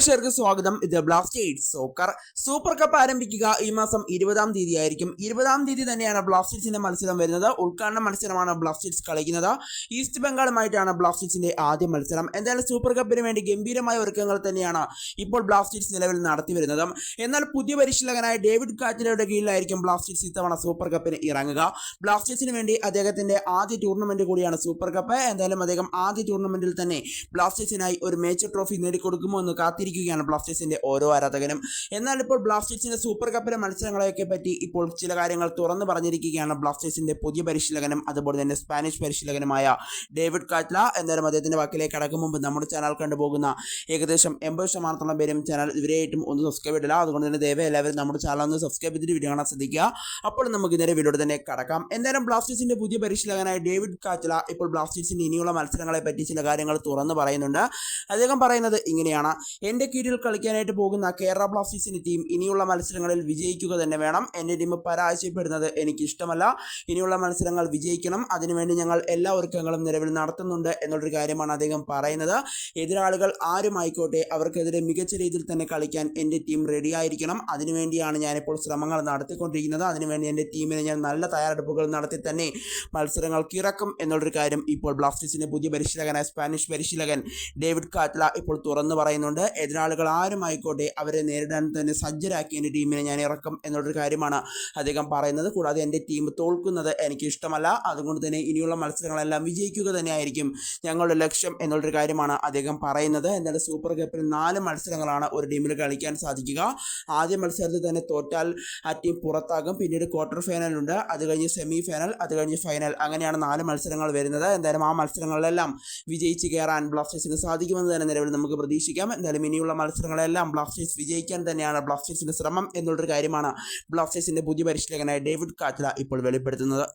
പ്രേക്ഷകർക്ക് സ്വാഗതം. ഇത് ബ്ലാസ്റ്റേഴ്സ് സോക്കർ സൂപ്പർ കപ്പ് ആരംഭിക്കുക ഈ മാസം ഇരുപതാം തീയതി ആയിരിക്കും ഇരുപതാം തീയതി തന്നെയാണ് ബ്ലാസ്റ്റേഴ്സിന്റെ മത്സരം വരുന്നത്. ഉദ്ഘാടന മത്സരമാണ് ബ്ലാസ്റ്റേഴ്സ് കളിക്കുന്നത്. ഈസ്റ്റ് ബംഗാളുമായിട്ടാണ് ബ്ലാസ്റ്റേഴ്സിന്റെ ആദ്യ മത്സരം. എന്തായാലും സൂപ്പർ കപ്പിന് വേണ്ടി ഗംഭീരമായ ഒരുക്കങ്ങൾ തന്നെയാണ് ഇപ്പോൾ ബ്ലാസ്റ്റേഴ്സ് നിലവിൽ നടത്തി വരുന്നത്. എന്നാൽ പുതിയ പരിശീലകനായ ഡേവിഡ് കാറ്റിലയുടെ കീഴിലായിരിക്കും ബ്ലാസ്റ്റേഴ്സ് ഇത്തവണ സൂപ്പർ കപ്പിന് ഇറങ്ങുക. ബ്ലാസ്റ്റേഴ്സിന് വേണ്ടി അദ്ദേഹത്തിന്റെ ആദ്യ ടൂർണമെന്റ് കൂടിയാണ് സൂപ്പർ കപ്പ് എന്തായാലും അദ്ദേഹം ആദ്യ ടൂർണമെന്റിൽ തന്നെ ബ്ലാസ്റ്റേഴ്സിനായി ഒരു മേജർ ട്രോഫി നേടിക്കൊടുക്കുമോ എന്ന് കാത്തിരിക്കുകയാണ് ബ്ലാസ്റ്റേഴ്സിന്റെ ഓരോ ആരാധകനും. എന്നാൽ ഇപ്പോൾ ബ്ലാസ്റ്റേഴ്സിന്റെ സൂപ്പർ കപ്പിലെ മത്സരങ്ങളെയൊക്കെ പറ്റി ഇപ്പോൾ ചില കാര്യങ്ങൾ തുറന്നു പറഞ്ഞിരിക്കുകയാണ് ബ്ലാസ്റ്റേഴ്സിന്റെ പുതിയ പരിശീലകനും അതുപോലെ തന്നെ സ്പാനിഷ് പരിശീലകനുമായ ഡേവിഡ് കാറ്റ്ല. എന്നാലും അദ്ദേഹത്തിന്റെ വാക്കിലേക്ക് കടക്കും മുമ്പ് നമ്മുടെ ചാനൽ കണ്ടുപോകുന്ന ഏകദേശം എൺപത് ശതമാനത്തോളം പേരും ചാനൽ ഇവരെയായിട്ടും ഒന്ന് സബ്സ്ക്രൈബ് ഇടില്ല അതുകൊണ്ട് തന്നെ ദയവായി എല്ലാവരും നമ്മുടെ ചാനൽ ഒന്ന് സബ്സ്ക്രൈബ് ചെയ്തിട്ട് വീഡിയോ കാണാൻ ശ്രദ്ധിക്കുക. അപ്പോൾ നമുക്ക് നേരെ വീഡിയോ തന്നെ കടക്കാം. എന്തായാലും ബ്ലാസ്റ്റേഴ്സിന്റെ പുതിയ പരിശീലകനായ ഡേവിഡ് കാറ്റ്ല ഇപ്പോൾ ബ്ലാസ്റ്റേഴ്സിന്റെ ഇനിയുള്ള മത്സരങ്ങളെ പറ്റി ചില കാര്യങ്ങൾ തുറന്നു പറയുന്നുണ്ട്. അദ്ദേഹം പറയുന്നത് ഇങ്ങനെയാണ്. എന്റെ കീഴിൽ കളിക്കാനായിട്ട് പോകുന്ന കേരള ബ്ലാസ്റ്റേഴ്സിന്റെ ടീം ഇനിയുള്ള മത്സരങ്ങളിൽ വിജയിക്കുക തന്നെ വേണം. എന്റെ ടീം പരാജയപ്പെടുന്നത് എനിക്കിഷ്ടമല്ല. ഇനിയുള്ള മത്സരങ്ങൾ വിജയിക്കണം. അതിനുവേണ്ടി ഞങ്ങൾ എല്ലാ ഒരുക്കങ്ങളും നിലവിൽ നടത്തുന്നുണ്ട് എന്നുള്ളൊരു കാര്യമാണ് അദ്ദേഹം പറയുന്നത്. എതിരാളികൾ ആരുമായിക്കോട്ടെ അവർക്കെതിരെ മികച്ച രീതിയിൽ തന്നെ കളിക്കാൻ എന്റെ ടീം റെഡി ആയിരിക്കണം. അതിനുവേണ്ടിയാണ് ഞാനിപ്പോൾ ശ്രമങ്ങൾ നടത്തിക്കൊണ്ടിരിക്കുന്നത്. അതിനുവേണ്ടി എന്റെ ടീമിനെ ഞാൻ നല്ല തയ്യാറെടുപ്പുകൾ നടത്തി തന്നെ മത്സരങ്ങൾക്ക് ഇറക്കും എന്നുള്ളൊരു കാര്യം ഇപ്പോൾ ബ്ലാസ്റ്റേഴ്സിന്റെ പുതിയ പരിശീലകനായ സ്പാനിഷ് പരിശീലകൻ ഡേവിഡ് കാറ്റ്ല ഇപ്പോൾ തുറന്നു പറയുന്നുണ്ട്. എതിരാളികൾ ആരുമായിക്കോട്ടെ അവരെ നേരിടാൻ തന്നെ സജ്ജരാക്കി എന്റെ ടീമിനെ ഞാൻ ഇറക്കും എന്നുള്ളൊരു കാര്യമാണ് അദ്ദേഹം പറയുന്നത്. കൂടാതെ എന്റെ ടീം തോൽക്കുന്നത് എനിക്ക് ഇഷ്ടമല്ല അതുകൊണ്ട് തന്നെ ഇനിയുള്ള മത്സരങ്ങളെല്ലാം വിജയിക്കുക തന്നെയായിരിക്കും ഞങ്ങളുടെ ലക്ഷ്യം എന്നുള്ളൊരു കാര്യമാണ് അദ്ദേഹം പറയുന്നത്. എന്നാലും സൂപ്പർ കപ്പിൽ നാല് മത്സരങ്ങളാണ് ഒരു ടീമിൽ കളിക്കാൻ സാധിക്കുക. ആദ്യ മത്സരത്തിൽ തന്നെ തോറ്റാൽ ആ ടീം പുറത്താകും. പിന്നീട് ക്വാർട്ടർ ഫൈനൽ ഉണ്ട്. അത് കഴിഞ്ഞ് സെമി ഫൈനൽ അത് കഴിഞ്ഞ് ഫൈനൽ. അങ്ങനെയാണ് നാല് മത്സരങ്ങൾ വരുന്നത്. എന്തായാലും ആ മത്സരങ്ങളിലെല്ലാം വിജയിച്ച് കയറാൻ ബ്ലാസ്റ്റേഴ്സിന് സാധിക്കുമെന്ന് തന്നെ നിലവിൽ നമുക്ക് പ്രതീക്ഷിക്കാം. എന്തായാലും ഇനിയുള്ള മത്സരങ്ങളെല്ലാം ബ്ലാസ്റ്റേഴ്സ് വിജയിക്കാൻ തന്നെയാണ് ബ്ലാസ്റ്റേഴ്സിന്റെ ശ്രമം എന്നുള്ളൊരു കാര്യമാണ് ബ്ലാസ്റ്റേഴ്സിന്റെ പുതിയ പരിശീലകനായ ഡേവിഡ് കാറ്റ്ല ഇപ്പോൾ വെളിപ്പെടുത്തുന്നത്.